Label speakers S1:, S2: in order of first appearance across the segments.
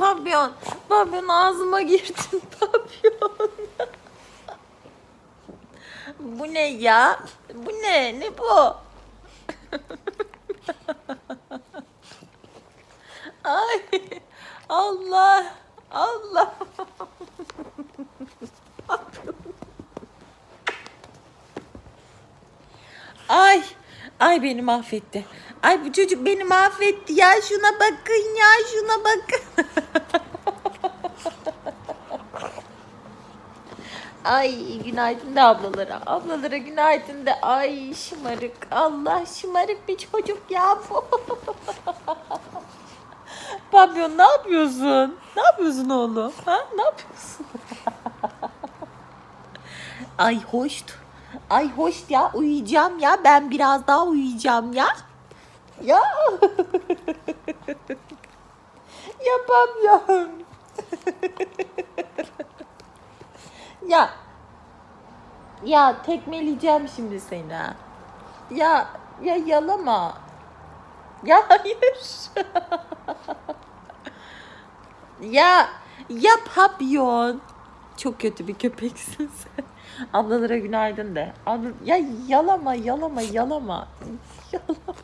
S1: Papyon. Papyon ağzıma girdin papyon. bu ne ya? Bu ne? Ne bu? Ay Allah Allah. Ay ay beni mahvetti. Ay bu çocuk beni mahvetti ya. Şuna bakın ya şuna bakın. Ay günaydın da ablalara. Ablalara günaydın da. Ay şımarık. Allah şımarık bir çocuk ya bu. Papyon ne yapıyorsun? Ne yapıyorsun oğlum? Ha? Ne yapıyorsun? Ay hoş. Ay hoş ya uyuyacağım ya. Ben biraz daha uyuyacağım ya. Ya. ya papyon. ya. Ya tekmeleyeceğim şimdi seni. Ya ya yalama. Ya hayır. ya ya papyon. Çok kötü bir köpeksin sen. Ablalara günaydın de. Abla, ya yalama yalama yalama. Yalama.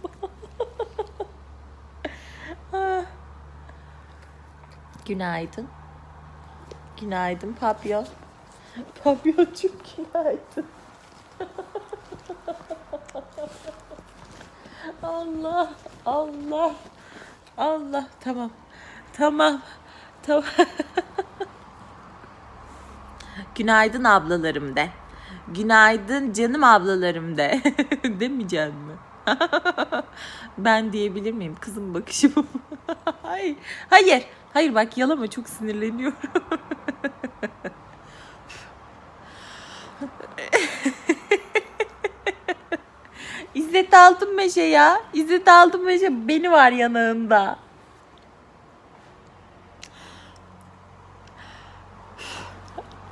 S1: Ah. günaydın. Günaydın papyon. Papyoncuk günaydın. Allah Allah Allah tamam tamam tamam Günaydın ablalarım de. Günaydın canım ablalarım de. Demeyeceğim mi? ben diyebilir miyim? Kızım bakışı bu. hayır. Hayır. Hayır bak yalama çok sinirleniyorum. İzzet Altınmeşe ya. İzzet Altınmeşe beni var yanağında.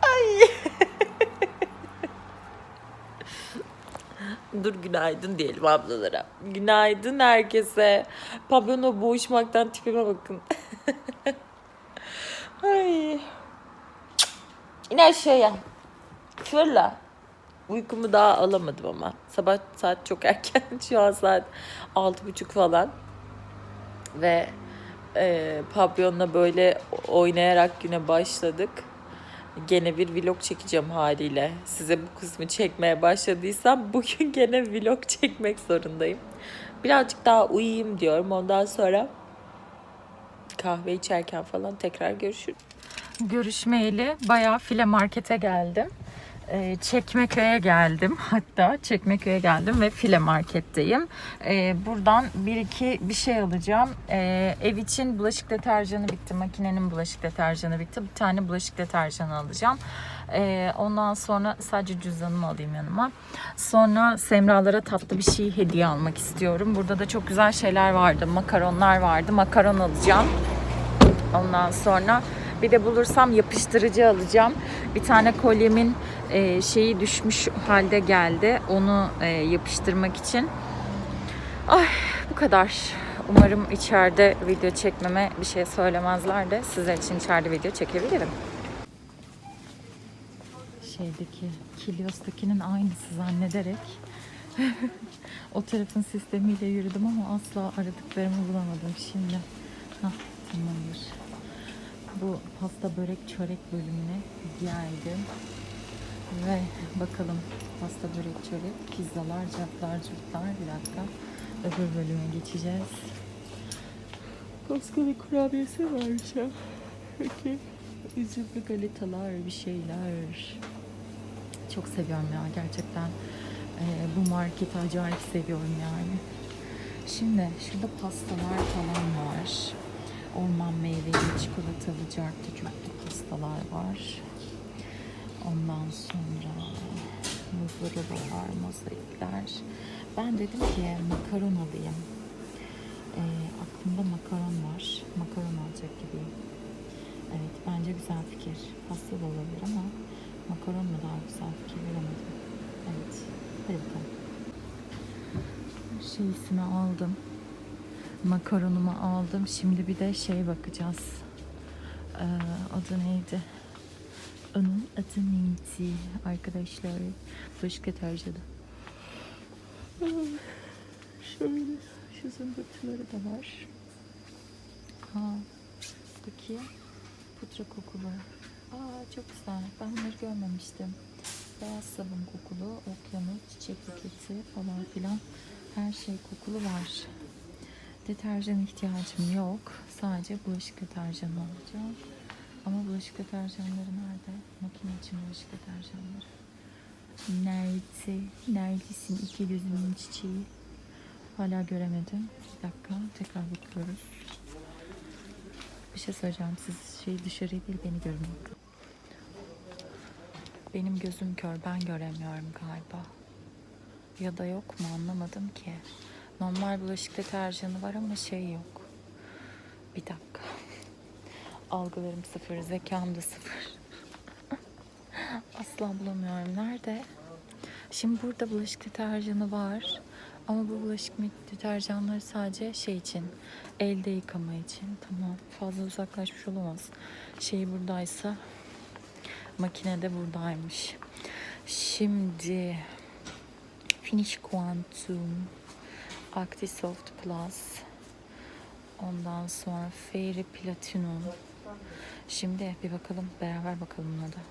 S1: Ay. Dur günaydın diyelim ablalara. Günaydın herkese. Pavyona boğuşmaktan tipime bakın. Ay. İn aşağıya. Fırla. Uykumu daha alamadım ama. Sabah saat çok erken. Şu an saat altı buçuk falan. Ve e, pavyonla böyle oynayarak güne başladık. Gene bir vlog çekeceğim haliyle. Size bu kısmı çekmeye başladıysam bugün gene vlog çekmek zorundayım. Birazcık daha uyuyayım diyorum. Ondan sonra kahve içerken falan tekrar görüşürüz.
S2: görüşmeyeli bayağı file markete geldim. Ee, Çekmeköy'e geldim hatta Çekmeköy'e geldim ve file marketteyim. Ee, buradan bir iki bir şey alacağım. Ee, ev için bulaşık deterjanı bitti, makinenin bulaşık deterjanı bitti. Bir tane bulaşık deterjanı alacağım. Ondan sonra sadece cüzdanımı alayım yanıma. Sonra Semralara tatlı bir şey hediye almak istiyorum. Burada da çok güzel şeyler vardı. Makaronlar vardı. Makaron alacağım. Ondan sonra bir de bulursam yapıştırıcı alacağım. Bir tane kolyemin e, şeyi düşmüş halde geldi. Onu e, yapıştırmak için. Ay bu kadar. Umarım içeride video çekmeme bir şey söylemezler de sizler için içeride video çekebilirim. Şeydeki Kilios'takinin aynısı zannederek o tarafın sistemiyle yürüdüm ama asla aradıklarımı bulamadım şimdi. Hah tamamdır. Bu pasta börek çörek bölümüne geldim. Ve bakalım pasta börek çörek, pizzalar, caplar, curtlar. Bir dakika. Öbür bölüme geçeceğiz. Koskoca kurabiyesi varmış ya. Peki. Üzümlü galetalar, bir şeyler. Çok seviyorum ya gerçekten. Ee, bu marketi acayip seviyorum yani. Şimdi şurada pastalar falan var. Orman meyveli, çikolatalı, cartlı, curtlu pastalar var. Ondan sonra muzları var, mozaikler. Ben dedim ki makaron alayım. Ee, aklımda makaron var. Makaron alacak gibiyim. Evet, bence güzel fikir. Pasta da olabilir ama makaron mu daha güzel fikir bilemedim. Evet, hadi bakalım. Şeysini aldım. Makaronumu aldım. Şimdi bir de şey bakacağız. Ee, adı neydi? Onun adı neydi arkadaşlar? Bulaşık deterjanı. Şöyle şu zımbırtıları da var. Ha, bakayım. Pudra kokulu. Aa çok güzel. Ben bunları görmemiştim. Beyaz sabun kokulu, okyanus, çiçek buketi falan filan. Her şey kokulu var. Deterjan ihtiyacım yok. Sadece bulaşık deterjanı alacağım. Ama bulaşık deterjanları nerede? Makine için bulaşık deterjanları. Nerede? Neredesin iki gözümün çiçeği? Hala göremedim. Bir dakika tekrar bakıyoruz. Bir şey söyleyeceğim. Siz şey dışarıyı değil beni görün. Benim gözüm kör. Ben göremiyorum galiba. Ya da yok mu anlamadım ki. Normal bulaşık deterjanı var ama şey yok. Bir dakika. Algılarım sıfır, zekam da sıfır. Asla bulamıyorum. Nerede? Şimdi burada bulaşık deterjanı var. Ama bu bulaşık deterjanları sadece şey için, elde yıkama için. Tamam, fazla uzaklaşmış olamaz. Şey buradaysa, makine de buradaymış. Şimdi Finish Quantum, Actisoft Plus, ondan sonra Fairy Platinum. Şimdi bir bakalım, beraber bakalım buna da.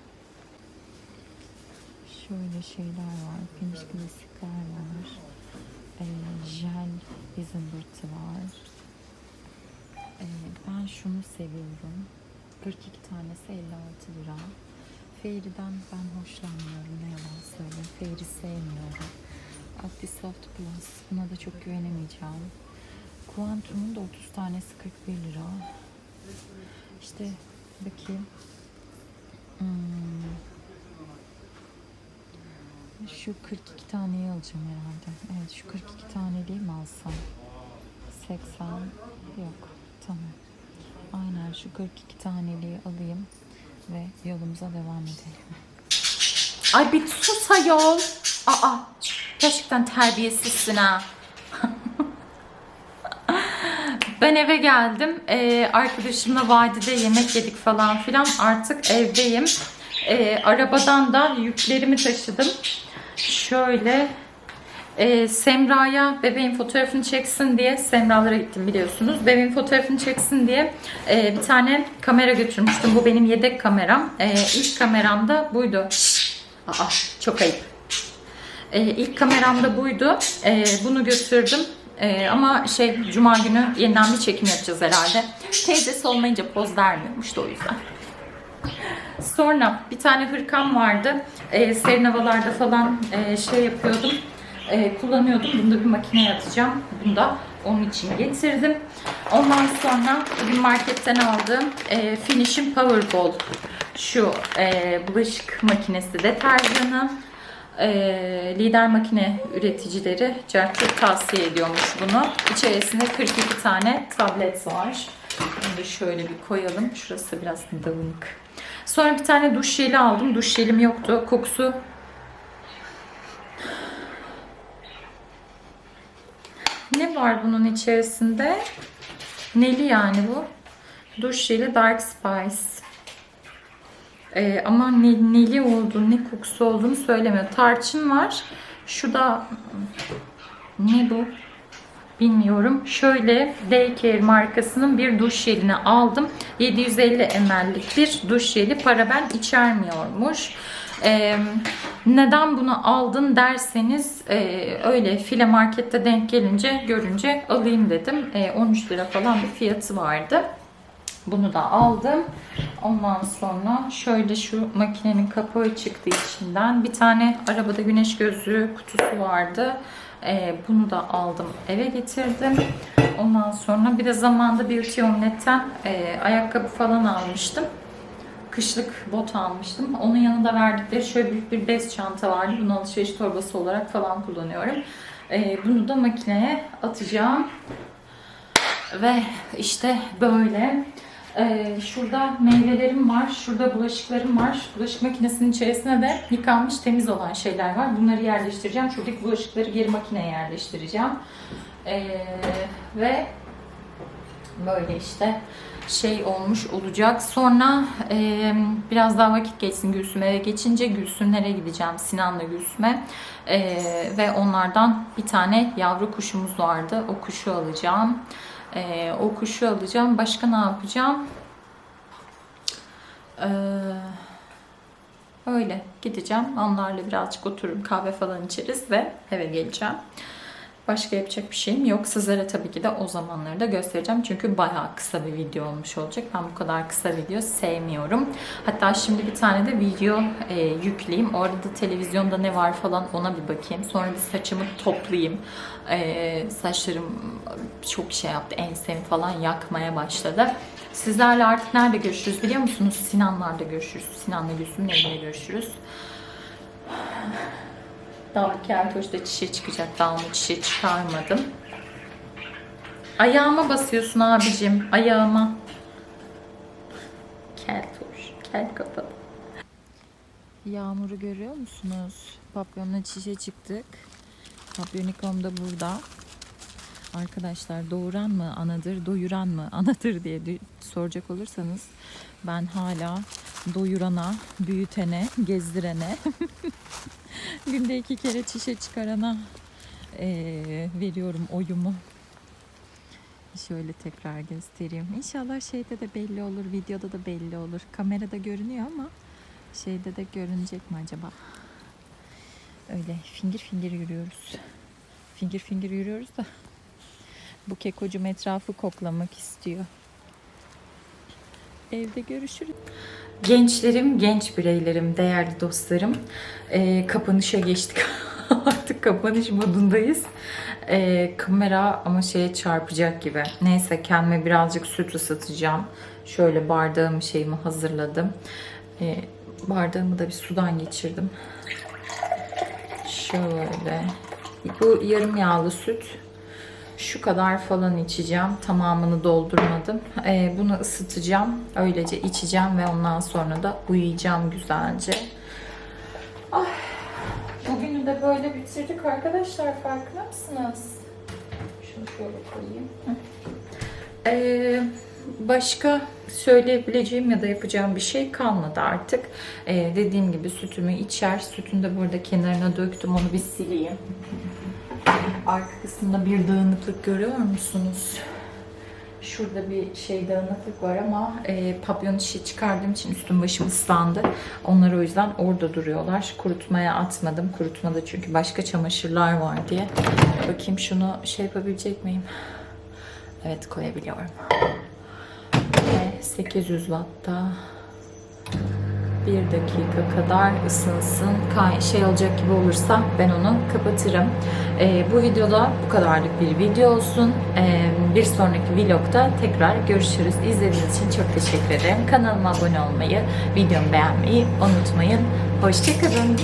S2: Şöyle şeyler var. Finish klasikler var. Ee, jel zımbırtı var. Ee, ben şunu seviyorum. 42 tanesi 56 lira. Fairy'den ben hoşlanmıyorum. Ne yalan söyleyeyim. Fairy sevmiyorum. Actisoft Plus. Buna da çok güvenemeyeceğim. Quantum'un da 30 tanesi 41 lira. İşte bakayım. Hmm. Şu 42 taneyi alacağım herhalde. Evet şu 42 taneliği mi alsam? 80 yok. Tamam. Aynen şu 42 taneliği alayım ve yolumuza devam edelim. Ay bir sus ayol. Aa gerçekten terbiyesizsin ha. Ben eve geldim. Ee, arkadaşımla vadide yemek yedik falan filan. Artık evdeyim. Ee, arabadan da yüklerimi taşıdım. Şöyle e, Semra'ya bebeğin fotoğrafını çeksin diye Semra'lara gittim biliyorsunuz. Bebeğin fotoğrafını çeksin diye e, bir tane kamera götürmüştüm. Bu benim yedek kameram. E, ilk kameram da buydu. Aa, çok ayıp. E, ilk kameram da buydu. E, bunu götürdüm. E, ama şey cuma günü yeniden bir çekim yapacağız herhalde. Teyzesi olmayınca poz vermiyormuş da o yüzden. Sonra bir tane hırkam vardı. E, serin havalarda falan e, şey yapıyordum. E, kullanıyordum. Bunu da bir makineye atacağım. Bunu da onun için getirdim. Ondan sonra bugün marketten aldığım e, Finish'in Powerball şu e, bulaşık makinesi deterjanı. E, lider makine üreticileri çok tavsiye ediyormuş bunu. İçerisinde 42 tane tablet var. Bunu da şöyle bir koyalım. Şurası biraz dağınık. Sonra bir tane duş jeli aldım. Duş jelim yoktu. Kokusu Ne var bunun içerisinde? Neli yani bu. Duş jeli Dark Spice. Ee, ama ne, neli olduğunu, ne kokusu olduğunu söylemiyor. Tarçın var. Şu da ne bu? Bilmiyorum. Şöyle Daycare markasının bir duş jelini aldım. 750 ml'lik bir duş jeli paraben içermiyormuş. Ee, neden bunu aldın derseniz e, öyle file markette denk gelince görünce alayım dedim. E, 13 lira falan bir fiyatı vardı. Bunu da aldım. Ondan sonra şöyle şu makinenin kapağı çıktı içinden. Bir tane arabada güneş gözlüğü kutusu vardı. Ee, bunu da aldım eve getirdim. Ondan sonra bir de zamanda Beauty Omlet'ten e, ayakkabı falan almıştım. Kışlık bot almıştım. Onun yanında verdikleri şöyle büyük bir bez çanta vardı. Bunu alışveriş torbası olarak falan kullanıyorum. Ee, bunu da makineye atacağım. Ve işte böyle. Ee, şurada meyvelerim var. Şurada bulaşıklarım var. Bulaşık makinesinin içerisine de yıkanmış temiz olan şeyler var. Bunları yerleştireceğim. Şuradaki bulaşıkları geri makineye yerleştireceğim. Ee, ve böyle işte şey olmuş olacak. Sonra e, biraz daha vakit geçsin Gülsüm eve geçince Gülsümlere gideceğim. Sinan'la Gülsüm'e. E, ve onlardan bir tane yavru kuşumuz vardı. O kuşu alacağım. E, o kuşu alacağım. Başka ne yapacağım? Eee Öyle gideceğim. Onlarla birazcık otururum kahve falan içeriz ve eve geleceğim. Başka yapacak bir şeyim yok. Sizlere tabii ki de o zamanları da göstereceğim. Çünkü bayağı kısa bir video olmuş olacak. Ben bu kadar kısa video sevmiyorum. Hatta şimdi bir tane de video e, yükleyeyim. Orada televizyonda ne var falan ona bir bakayım. Sonra bir saçımı toplayayım. E, saçlarım çok şey yaptı. Ensemi falan yakmaya başladı. Sizlerle artık nerede görüşürüz biliyor musunuz? Sinanlar'da görüşürüz. Sinan'la Gülsüm'ün evinde görüşürüz. Daha Keltoş'ta çişe çıkacak. Daha onu çişe çıkarmadım. Ayağıma basıyorsun abicim. Ayağıma. Keltoş. Kel kapalı. Yağmuru görüyor musunuz? Papyonla çişe çıktık. Papyonikom da burada. Arkadaşlar doğuran mı anadır, doyuran mı anadır diye soracak olursanız ben hala doyurana, büyütene, gezdirene, günde iki kere çişe çıkarana eee, veriyorum oyumu. Şöyle tekrar göstereyim. İnşallah şeyde de belli olur, videoda da belli olur. Kamerada görünüyor ama şeyde de görünecek mi acaba? Öyle fingir fingir yürüyoruz. Fingir fingir yürüyoruz da bu kekocum etrafı koklamak istiyor. Evde görüşürüz. Gençlerim, genç bireylerim, değerli dostlarım. Ee, kapanışa geçtik. Artık kapanış modundayız. Ee, kamera ama şeye çarpacak gibi. Neyse kendime birazcık süt ısıtacağım. Şöyle bardağımı şeyimi hazırladım. Ee, bardağımı da bir sudan geçirdim. Şöyle. Bu yarım yağlı süt. Şu kadar falan içeceğim. Tamamını doldurmadım. Ee, bunu ısıtacağım. Öylece içeceğim ve ondan sonra da uyuyacağım güzelce. Ay, bugünü de böyle bitirdik arkadaşlar. Farkında mısınız? Şunu şöyle koyayım. Ee, başka söyleyebileceğim ya da yapacağım bir şey kalmadı artık. Ee, dediğim gibi sütümü içer. Sütünü de burada kenarına döktüm. Onu bir sileyim. Arka kısmında bir dağınıklık görüyor musunuz? Şurada bir şey dağınıklık var ama e, papyon işi çıkardığım için üstüm başım ıslandı. Onlar o yüzden orada duruyorlar. Kurutmaya atmadım. Kurutmada çünkü başka çamaşırlar var diye. Bakayım şunu şey yapabilecek miyim? Evet koyabiliyorum. Ve 800 wattta bir dakika kadar ısınsın. Kay- Şey olacak gibi olursa ben onu kapatırım. Ee, bu videoda bu kadarlık bir video olsun. Ee, bir sonraki vlogda tekrar görüşürüz. İzlediğiniz için çok teşekkür ederim. Kanalıma abone olmayı, videomu beğenmeyi unutmayın. Hoşçakalın.